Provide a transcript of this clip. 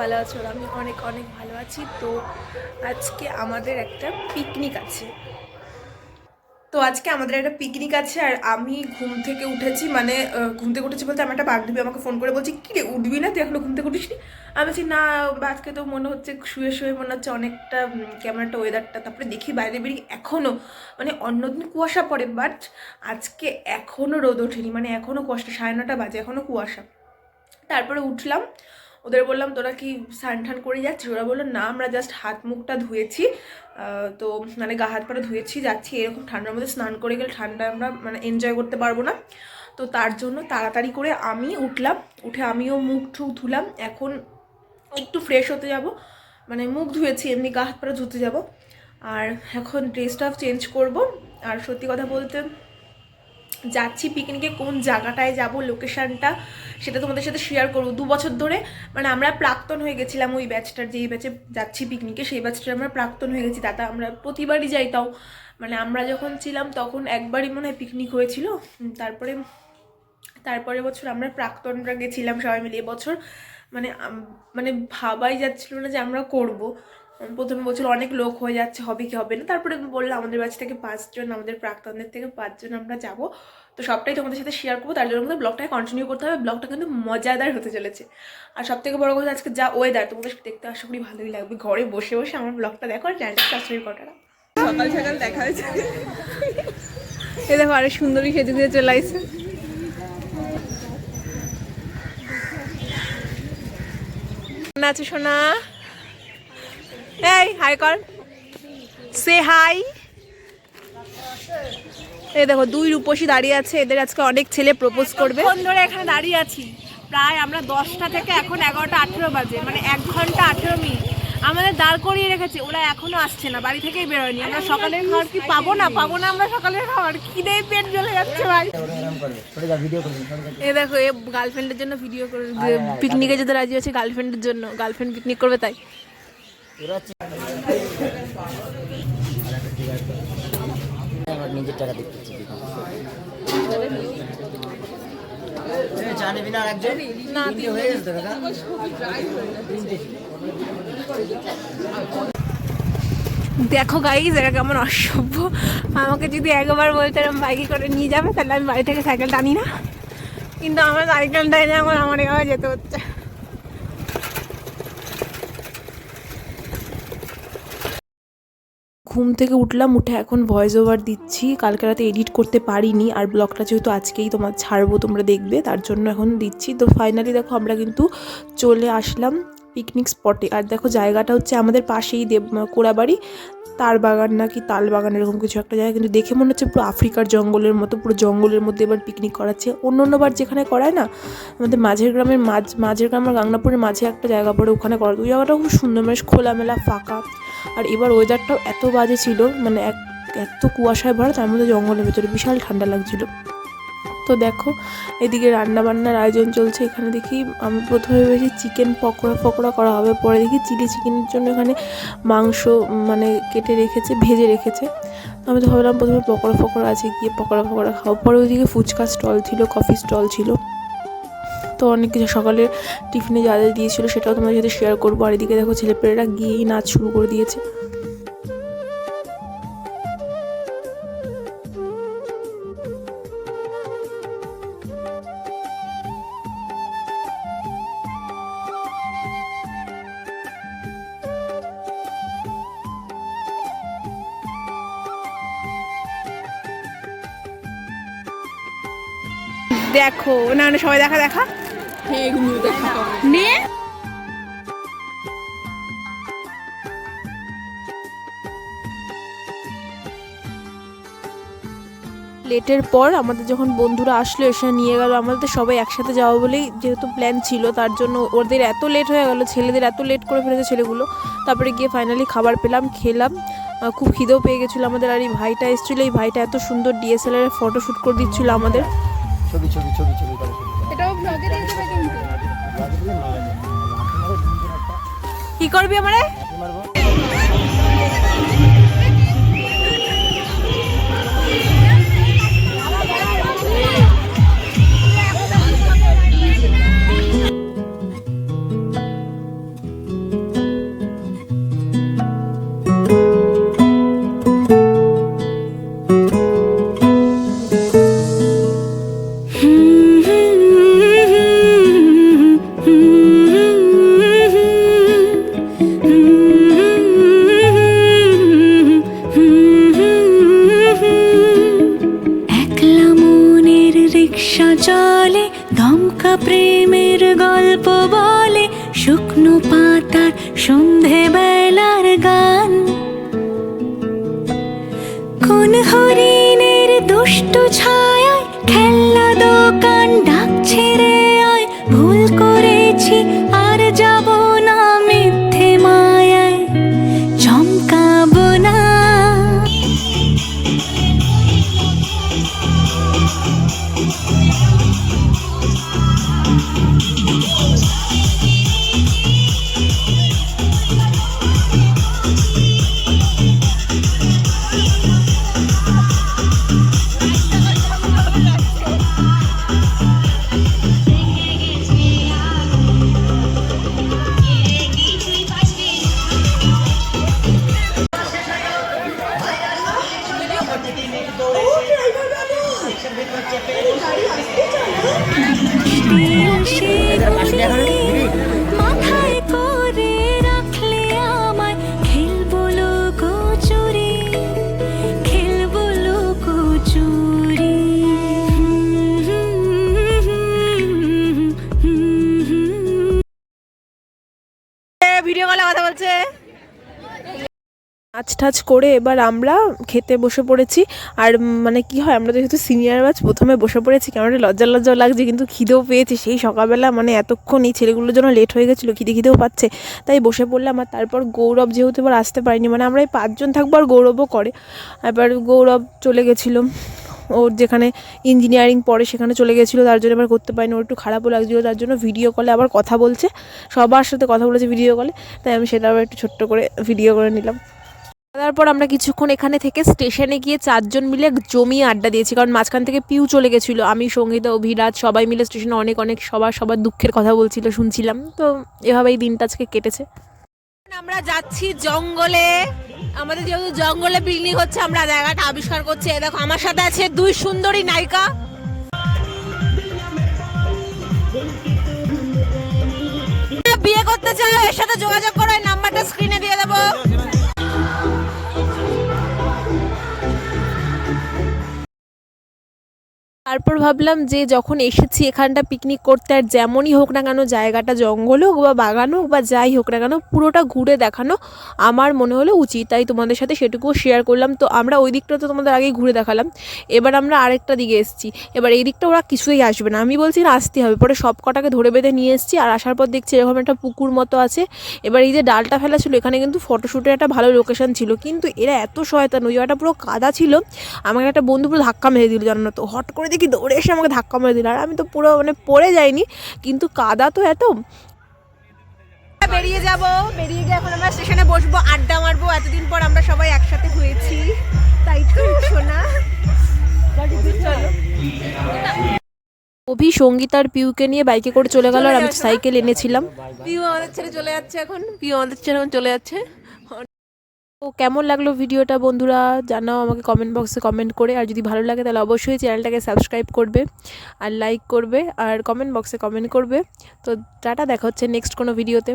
ভালো আছো আর আমি অনেক অনেক ভালো আছি। তো আজকে আমাদের একটা পিকনিক আছে। তো আজকে আমাদের একটা পিকনিক আছে আর আমি ঘুম থেকে উঠেছি মানে ঘুম থেকে উঠেছি বলতে আমার একটা বান্ধবী আমাকে ফোন করে বলছি, কি রে, উঠবি না? তুই এখনও ঘুম থেকে উঠিসনি? আমি বলছি, না, আজকে তো মনে হচ্ছে, শুয়ে শুয়ে মনে হচ্ছে অনেকটা কেমন একটা ওয়েদারটা তারপরে দেখি বাইরে বেরিয়ে এখনও মানে অন্যদিন কুয়াশা পড়ে বাট আজকে এখনও রোদ ওঠেনি। মানে এখনও কুয়াশা সাড়ে নটা বাজে এখনও কুয়াশা। তারপরে উঠলাম। ওদের বললাম, তোরা কি স্নান টান করে যাচ্ছিস? ওরা বলল, না, আমরা জাস্ট হাত মুখটা ধুয়েছি। তো মানে গা হাত পাটা ধুয়েছি, যাচ্ছি এরকম ঠান্ডার মধ্যে স্নান করে গেলে ঠান্ডা আমরা মানে এনজয় করতে পারব না। তো তার জন্য তাড়াতাড়ি করে আমি উঠলাম। উঠে আমিও মুখ ঠুক ধুলাম। এখন একটু ফ্রেশ হতে যাব। মানে মুখ ধুয়েছি, এমনি গা হাত পাটা ধুতে যাব। আর এখন ড্রেসটা চেঞ্জ করব। আর সত্যি কথা বলতে যাচ্ছি পিকনিকে কোন জায়গাটায় যাব লোকেশানটা সেটা তোমাদের সাথে শেয়ার করব। দু বছর ধরে মানে আমরা প্রাক্তন হয়ে গেছিলাম ওই ব্যাচটার যেই ব্যাচে যাচ্ছি পিকনিকে সেই ব্যাচটার আমরা প্রাক্তন হয়ে গেছি। দাদা আমরা প্রতিবারই যাই তাও। মানে আমরা যখন ছিলাম, তখন একবারই মনে হয় পিকনিক হয়েছিল। তারপরে তারপরে বছর আমরা প্রাক্তনরা গেছিলাম সবাই মিলে। এবছর মানে মানে ভাবাই যাচ্ছিল না যে আমরা করব। প্রথমে বছর অনেক লোক হয়ে যাচ্ছে হবে কি হবে না? তারপরে বললাম আমাদের বাচ্চা থেকে পাঁচজন আমাদের প্রাক্তনদের থেকে পাঁচজন আমরা যাব। তো সবটাই তোমাদের সাথে শেয়ার করব। তার জন্য আমাদের ব্লগটাকে কন্টিনিউ করতে হবে। ব্লগটা কিন্তু মজাদার হতে চলেছে। আর সব থেকে বড় কথা আজকে যা ওয়েদার তোমাদের দেখতে আশা করি ভালোই লাগবে। ঘরে বসে বসে আমার ব্লগটা দেখো আর চ্যানেলটা সাবস্ক্রাইব করাটা সকাল সকাল দেখা হয়েছে। এ দেখো আরে সুন্দরী সেজে দিয়ে চলে আসছে আছো সোনা? এই হাই কর। সে হাই এই দেখো দুই রূপসী দাঁড়িয়ে আছে এদের আজকে অনেক ছেলে প্রপোজ করবে। ধরে এখানে দাঁড়িয়ে আছি। প্রায় আমরা দশটা থেকে এখন এগারোটা আঠেরো বাজে মানে এক ঘণ্টা আঠেরো মিনিট। আমাদের দাঁড় করিয়ে রেখেছে ওরা এখনও আসছে না বাড়ি থেকেই বেরোয়নি। আমরা সকালের খাবার কি পাবো না পাবো না আমরা সকালের খাবার খিদে পেট জ্বলে যাচ্ছে ভাই। এ দেখো এ গার্লফ্রেন্ডের জন্য ভিডিও করে পিকনিকে যেতে রাজি আছে গার্লফ্রেন্ডের জন্য গার্লফ্রেন্ড পিকনিক করবে তাই। নিজের টাকা দেখতেছি দেখো গাইজ এরা কেমন অসভ্য। আমাকে যদি একবার বলতে বাইকে করে নিয়ে যাবে, তাহলে আমি বাড়ি থেকে সাইকেল টানি না। কিন্তু আমার সাইকেল টাই না এখন আমার এভাবে যেতে হচ্ছে। ঘুম থেকে উঠলাম, উঠে এখন ভয়েস ওভার দিচ্ছি। কালকে রাতে এডিট করতে পারিনি, আর ব্লগটা যেহেতু আজকেই তোমার ছাড়বো, তোমরা দেখবে, তার জন্য এখন দিচ্ছি। তো ফাইনালি দেখো আমরা কিন্তু চলে আসলাম পিকনিক স্পটে আর দেখো জায়গাটা হচ্ছে আমাদের পাশেই দেব কোড়াবাড়ি তার বাগান নাকি তাল বাগান, এরকম কিছু একটা জায়গা। কিন্তু দেখে মনে হচ্ছে পুরো আফ্রিকার জঙ্গলের মতো, পুরো জঙ্গলের মধ্যে এবার পিকনিক করাচ্ছে। অন্য অন্যবার যেখানে করায় না, আমাদের মাঝের গ্রামের মাঝ, মাঝের গ্রাম আর গাংনাপুরের মাঝে একটা জায়গা পড়ে ওখানে করা। ওই জায়গাটা খুব সুন্দর মানে খোলামেলা, ফাঁকা। আর এবার ওয়েদারটাও এত বাজে ছিল মানে এক, এত কুয়াশায় ভরা, তার মধ্যে জঙ্গলের ভেতরে বিশাল ঠান্ডা লাগছিল। তো দেখো, এদিকে রান্না বান্নার আয়োজন চলছে, এখানে দেখি আমি প্রথমে ভেবেছি চিকেন পকোড়া ফকোড়া করা হবে, পরে দেখি চিলি চিকেনের জন্য এখানে মাংস মানে কেটে রেখেছে, ভেজে রেখেছে। আমি তো ভাবলাম প্রথমে পকোড়া ফকোড়া আছে, গিয়ে পকোড়া ফকোড়া খাব। পরে ওইদিকে ফুচকা স্টল ছিল কফি স্টল ছিল। তো অনেক কিছু সকালে টিফিনে যা যা দিয়েছিল সেটাও তোমাদের সাথে শেয়ার করব। আর এদিকে দেখো ছেলেপেলেরা গিয়েই নাচ শুরু করে দিয়েছে। দেখো, না না, সবাই দেখা দেখা। লেটের পর আমাদের যখন বন্ধুরা আসলো এসে নিয়ে গেল আমাদের সবাই একসাথে যাওয়া বলেই যেহেতু প্ল্যান ছিল তার জন্য ওদের এত লেট হয়ে গেল ছেলেদের এত লেট করে ফেলেছে ছেলেগুলো তারপরে গিয়ে ফাইনালি খাবার পেলাম খেলাম খুব খিদেও পেয়ে গেছিল আমাদের আর এই ভাইটা এসেছিল এই ভাইটা এত সুন্দর ডিএসএলআর ফটো শ্যুট করে দিচ্ছিল আমাদের ছবি ছবি ছবি ছবি কি করবি আমারে? রিক্সা চলে, ধমকা প্রেমের গল্প বলে, শুকনো পাতার সন্ধে বেলার গান। কোন হরিণের দুষ্ট ছায়ায় খেলা দোকান টাচ করে এবার আমরা খেতে বসে পড়েছি। আর মানে কি হয়, আমরা যেহেতু সিনিয়র ব্যাচ প্রথমে বসে পড়েছি কেমন লজ্জা লজ্জাও লাগছে, কিন্তু খিদেও পেয়েছে। সেই সকালবেলা মানে এতক্ষণ এই ছেলেগুলোর জন্য লেট হয়ে গেছিল, খিদে খিদেও পাচ্ছে। তাই বসে পড়লাম আর তারপর গৌরব যেহেতু এবার আসতে পারিনি মানে আমরা এই পাঁচজন থাকব আর গৌরবও করে। এবার গৌরব চলে গেছিল, ওর যেখানে ইঞ্জিনিয়ারিং পড়ে সেখানে চলে গেছিল, তার জন্য এবার করতে পারিনি। ওর একটু খারাপও লাগছিল, তার জন্য ভিডিও কলে আবার কথা বলছে। সবার সাথে কথা বলেছে ভিডিও কলে তাই আমি সেটা আবার একটু ছোট্ট করে ভিডিও করে নিলাম। তারপর আমরা কিছুক্ষণ এখানে থেকে স্টেশনে গিয়ে চারজন মিলে জমিয়ে আড্ডা দিয়েছি। কারণ মাঝখান থেকে পিউ চলে গেছিল, আমি, সঙ্গীতা, অভিরাজ, সবাই মিলে স্টেশনে অনেক অনেক সবার সবার দুঃখের কথা বলছিল, শুনছিলাম। তো এভাবেই দিনটা আজকে কেটেছে। আমরা যাচ্ছি জঙ্গলে। আমাদের যেহেতু জঙ্গলে পিকনিক হচ্ছে, আমরা জায়গাটা আবিষ্কার করছি। দেখো, আমার সাথে আছে দুই সুন্দরী নায়িকা। বিয়ে করতে চাও এর সাথে যোগাযোগ করো নাম্বারটা স্ক্রিনে দিয়ে দেবো। তারপর ভাবলাম যে যখন এসেছি এখানটা পিকনিক করতে, আর যেমনই হোক না কেন জায়গাটা জঙ্গল হোক বা বাগান হোক বা যাই হোক না কেন, পুরোটা ঘুরে দেখানো আমার মনে হলো উচিত। তাই তোমাদের সাথে সেটুকুও শেয়ার করলাম। তো আমরা ওই দিকটা তো তোমাদের আগেই ঘুরে দেখালাম। এবার আমরা আরেকটা দিকে এসেছি। এবার এই দিকটা ওরা কিছুই আসবে না। আমি বলছি না আসতে হবে। পরে সব কটাকে ধরে বেঁধে নিয়ে এসেছি। আর আসার পর দেখছি এরকম একটা পুকুর মতো আছে। এবার এই যে ডালটা ফেলা ছিল, এখানে কিন্তু ফটোশ্যুটের একটা ভালো লোকেশান ছিল। কিন্তু এরা এত শয়তান, ওই পুরো কাদা ছিল। আমাকে একটা বন্ধু পুরো ধাক্কা মেরে দিল জানো না তো। হট করে দেখি দৌড়ে এসে আমাকে ধাক্কা মেরে দিল? আর আমি তো পুরো মানে পড়ে যাইনি কিন্তু কাদা তো এত। বেরিয়ে যাব বেরিয়ে গিয়ে এখন আমরা স্টেশনে বসবো আড্ডা মারবো। এতদিন পর আমরা সবাই একসাথে হয়েছি। তাই তো শোনা চলো অভি সঙ্গীতার পিউকে নিয়ে বাইকে করে চলে গেল আর আমি সাইকেল এনেছিলাম। পিউ আমাদের ছেড়ে চলে যাচ্ছে এখন। পিউ আমাদের ছেড়ে এখন চলে যাচ্ছে। তো কেমন লাগল ভিডিওটা বন্ধুরা? জানাও আমাকে কমেন্ট বক্সে কমেন্ট করে। আর যদি ভালো লাগে তাহলে অবশ্যই চ্যানেলটাকে সাবস্ক্রাইব করবে আর লাইক করবে আর কমেন্ট বক্সে কমেন্ট করবে। তো টাটা, দেখা হচ্ছে নেক্সট কোনো ভিডিওতে